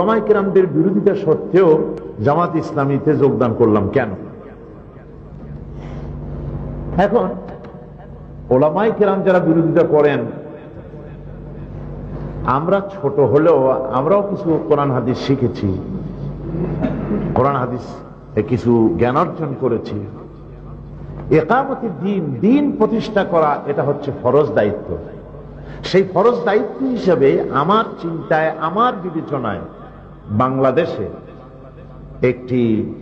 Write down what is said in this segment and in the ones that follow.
ওলামাই কেরামদের বিরোধিতা সত্ত্বেও জামাত ইসলামীতে যোগদান করলাম কেন? এখন ওলামাই কেরাম যারা বিরোধিতা করেন, আমরা ছোট হলেও আমরাও কিছু কোরআন হাদিস শিখেছি। কোরআন হাদিস কিছু জ্ঞান অর্জন করেছি। একামতি দিন দিন প্রতিষ্ঠা করা এটা হচ্ছে ফরজ দায়িত্ব। সেই ফরজ দায়িত্ব হিসেবে আমার চিন্তায়, আমার বিবেচনায় বাংলাদেশে একটি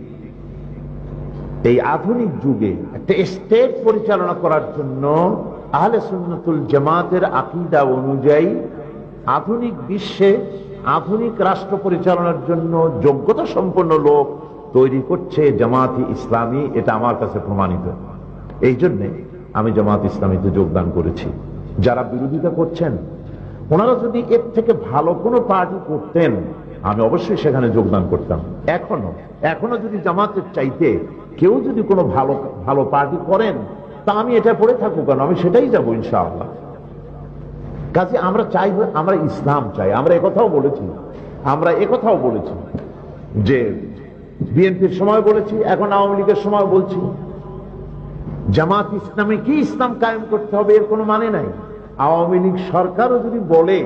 এই আধুনিক যুগে একটা স্টেট পরিচালনা করার জন্য আহলে সুন্নতুল জামাতের আকিদা অনুযায়ী আধুনিক বিশ্বে আধুনিক রাষ্ট্র পরিচালনার জন্য যোগ্যতা সম্পন্ন লোক তৈরি করছে জামাতি ইসলামী, এটা আমার কাছে প্রমাণিত। এই জন্যে আমি জামাত ইসলামীতে যোগদান করেছি। যারা বিরোধিতা করছেন, ওনারা যদি এর থেকে ভালো কোনো পার্টি করতেন আমি অবশ্যই সেখানে যোগদান করতাম। এখনও এখনও যদি জামাতের চাইতে কেউ যদি কোনো ভালো ভালো পার্টি করেন, তা আমি এটা পড়ে থাকুক কেন আমি সেটাই যাব, ইনশাআল্লাহ। কাজে আমরা চাই, আমরা ইসলাম চাই। আমরা একথাও বলেছি, আমরা একথাও বলেছি যে বিএনপির সময় বলেছি, এখন আওয়ামী লীগের সময় বলছি। জামাত ইসলামে কি ইসলাম কায়েম করতে হবে, এর কোনো মানে নাই। আওয়ামী লীগ সরকারও যদি বলে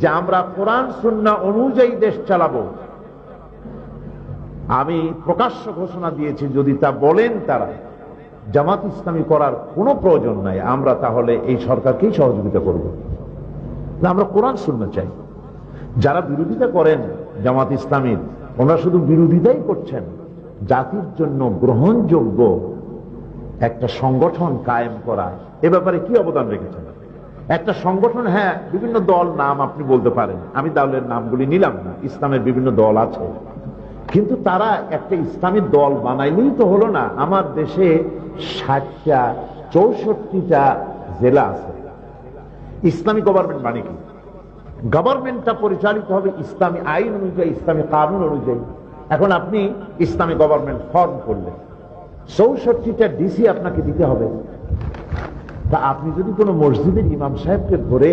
যে আমরা কোরআন, সুন্না অনুযায়ী দেশ চালাবো। আমি প্রকাশ্য ঘোষণা দিয়েছি, যদি তা বলেন তারা। জামাত ইসলামী করার কোনো প্রয়োজন নাই। আমরা তাহলে এই সরকারকেই সহযোগিতা করব। না, আমরা কোরআন শূন্য চাই। যারা বিরোধিতা করেন জামাত ইসলামীর, ওনারা শুধু বিরোধিতাই করছেন। জাতির জন্য গ্রহণযোগ্য একটা সংগঠন কায়েম করা, এ ব্যাপারে কি অবদান রেখেছেন একটা সংগঠন হ্যাঁ বিভিন্ন দল নাম আপনি বলতে পারেন। আমি দলের নামগুলি নিলাম না, ইসলামের বিভিন্ন দল আছে। কিন্তু তারা একটা ইসলামী দল বানাইলেই তো হলো না। আমার দেশে ষাটটা, চৌষট্টিটা জেলা আছে। ইসলামী গভর্নমেন্ট মানে কি? গভর্নমেন্টটা পরিচালিত হবে ইসলামী আইন অনুযায়ী, ইসলামী কানুন অনুযায়ী। এখন আপনি ইসলামী গভর্নমেন্ট ফর্ম করলেন। চৌষট্টিটা ডিসি আপনাকে দিতে হবে। তা আপনি যদি কোনো মসজিদের ইমাম সাহেবকে ধরে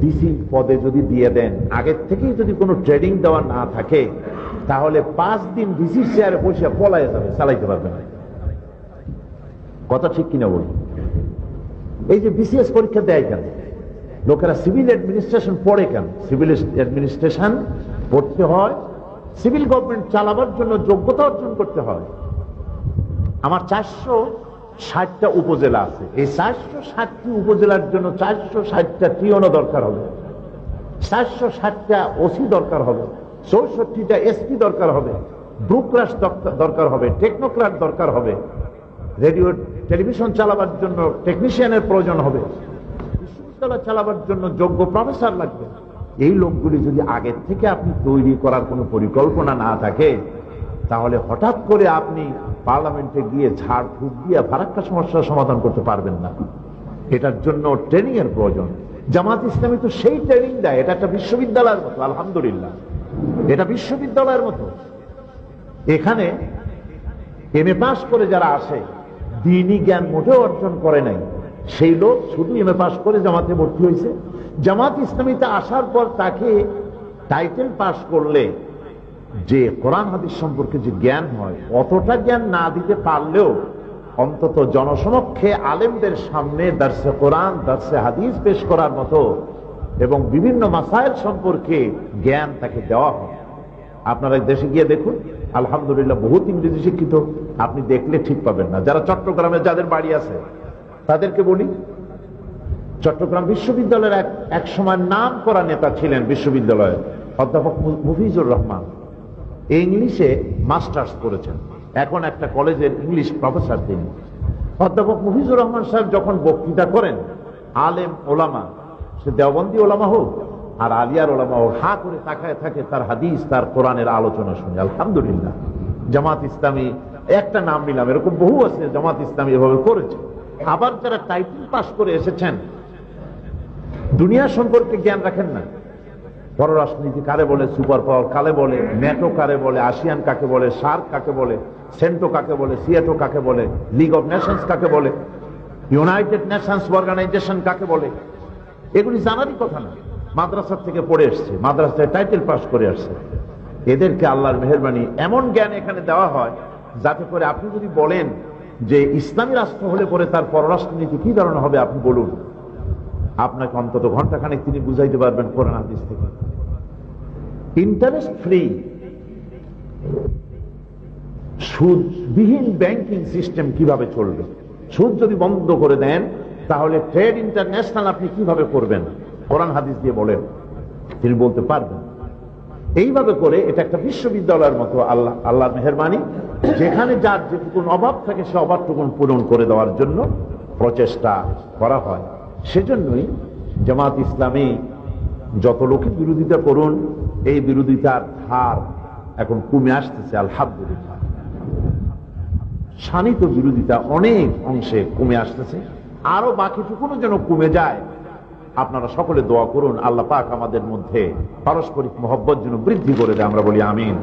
ডিসি পদে যদি দিয়ে দেন, আগের থেকেই যদি কোনো ট্রেনিং দেওয়া না থাকে, তাহলে পাঁচ দিন ডিসির চেয়ারে বসে পলায় যাবে, চালাইতে পারবে না। কথা ঠিক কিনা বলি এই যে বিসিএস পরীক্ষা দেয় কেন? লোকেরা সিভিল অ্যাডমিনিস্ট্রেশন পড়ে কেন? সিভিল অ্যাডমিনিস্ট্রেশন পড়তে হয়, সিভিল গভর্নমেন্ট চালাবার জন্য যোগ্যতা অর্জন করতে হয়। আমার চারশো ষাটটা উপজেলা আছে। এই চারশো ষাটটি উপজেলার জন্য চারশো ষাটটা টিওনো দরকার হবে। চারশো ষাটটা ওসি দরকার হবে। চৌষট্টিটা এসপি দরকার হবে। ব্রুক্রাস দরকার হবে। টেকনোক্রাট দরকার হবে। রেডিও, টেলিভিশন চালাবার জন্য টেকনিশিয়ানের প্রয়োজন হবে। বিশ্ববিদ্যালয় চালাবার জন্য যোগ্য প্রফেসর লাগবে। এই লোকগুলি যদি আগের থেকে আপনি তৈরি করার কোনো পরিকল্পনা না থাকে তাহলে হঠাৎ করে আপনি পার্লামেন্টে গিয়ে ঝাড় ফুট দিয়ে ফারাক্কা সমস্যার সমাধান করতে পারবেন না। এটার জন্য ট্রেনিং এর প্রয়োজন। জামাত ইসলামী তো সেই ট্রেনিং দেয়। এটা একটা বিশ্ববিদ্যালয়ের মতো, আলহামদুলিল্লাহ। এটা বিশ্ববিদ্যালয়ের মতো। এখানে এম এ পাস করে যারা আসে, দিনই জ্ঞান মোটেও অর্জন করে নাই। সেই লোক শুধু এম এ পাস করে জামাতে ভর্তি হয়েছে। জামাত ইসলামীতে আসার পর তাকে টাইটেল পাস করলে যে কোরআন হাদিস সম্পর্কে যে জ্ঞান হয়, অতটা জ্ঞান না দিতে পারলেও অন্তত জনসমক্ষে আলেমদের সামনে দার্সে কোরআন দার্সে হাদিস পেশ করার মতো এবং বিভিন্ন মাসাইল সম্পর্কে জ্ঞান তাকে দেওয়া হয়। আপনারা দেশে গিয়ে দেখুন, আলহামদুলিল্লাহ বহুত ইংরেজি শিক্ষিত, আপনি দেখলে ঠিক পাবেন না। যারা চট্টগ্রামে, যাদের বাড়ি আছে, তাদেরকে বলি, চট্টগ্রাম বিশ্ববিদ্যালয়ের এক এক সময় নাম করা নেতা ছিলেন বিশ্ববিদ্যালয়ের অধ্যাপক মুফিজুর রহমান। ইংলিশে মাস্টার্স করেছেন। এখন একটা কলেজের ইংলিশ প্রফেসর তিনি। অধ্যাপক মুফিজুর রহমান সাহেব যখন বক্তৃতা করেন, আলেম ওলামা, সে দেওবন্দি ওলামা হোক আর আলিয়ার ওলামা হোক, হা করে তাকায় থাকে তার হাদিস, তার কোরআনের আলোচনা শুনে। আলহামদুলিল্লাহ। জামাত ইসলামী, একটা নাম নিলাম, এরকম বহু আছে জামাত ইসলামী এভাবে করেছে। আবার যারা টাইটেল পাস করে এসেছেন, দুনিয়া সম্পর্কে জ্ঞান রাখেন না। পররাষ্ট্রনীতি কারে বলে, সুপার পাওয়ার কালে বলে, ন্যাটো কারে বলে, আসিয়ান কাকে বলে সার্ক কাকে বলে, সেন্টো কাকে বলে, সিয়াটো কাকে বলে, লিগ অফ নেশনস কাকে বলে, ইউনাইটেড নেশনস অর্গানাইজেশন কাকে বলে, এগুলি জানারই কথা না। মাদ্রাসার থেকে পড়ে এসছে, মাদ্রাসায় টাইটেল পাস করে আসছে। এদেরকে আল্লাহর মেহরবানি এমন জ্ঞান এখানে দেওয়া হয়, যাতে করে আপনি যদি বলেন যে ইসলামী রাষ্ট্র হলে পরে তার পররাষ্ট্রনীতি কি ধরনের হবে, আপনি বলুন। আপনাকে অন্তত ঘন্টাখানেক তিনি বুঝাইতে পারবেন কোরআন হাদিস থেকে। ইন্টারেস্ট ফ্রি সুদবিহীন ব্যাংকিং সিস্টেম কীভাবে চলবে? সুদ যদি বন্ধ করে দেন, তাহলে ট্রেড ইন্টারন্যাশনাল আপনি কীভাবে করবেন? কোরআন হাদিস দিয়ে বলেন। তিনি বলতে পারবেন। এইভাবে করে এটা একটা বিশ্ববিদ্যালয়ের মতো আল্লাহ, আল্লাহর মেহরবানি, যেখানে যার যেটুকুন অভাব থাকে সে অভাবটুকুন পূরণ করে দেওয়ার জন্য প্রচেষ্টা করা হয়। সেজন্যই জামাত ইসলামী যত লোকের বিরোধিতা করুন, এই বিরোধিতার হার এখন কমে আসতেছে, আলহামদুলিল্লাহ। শানিত বিরোধিতা অনেক অংশে কমে আসতেছে, আরও বাকিটুকুনো যেন কমে যায়। আপনারা সকলে দোয়া করুন, আল্লাহ পাক আমাদের মধ্যে পারস্পরিক মহব্বত যেন বৃদ্ধি করে দেয়, আমরা বলি আমিন।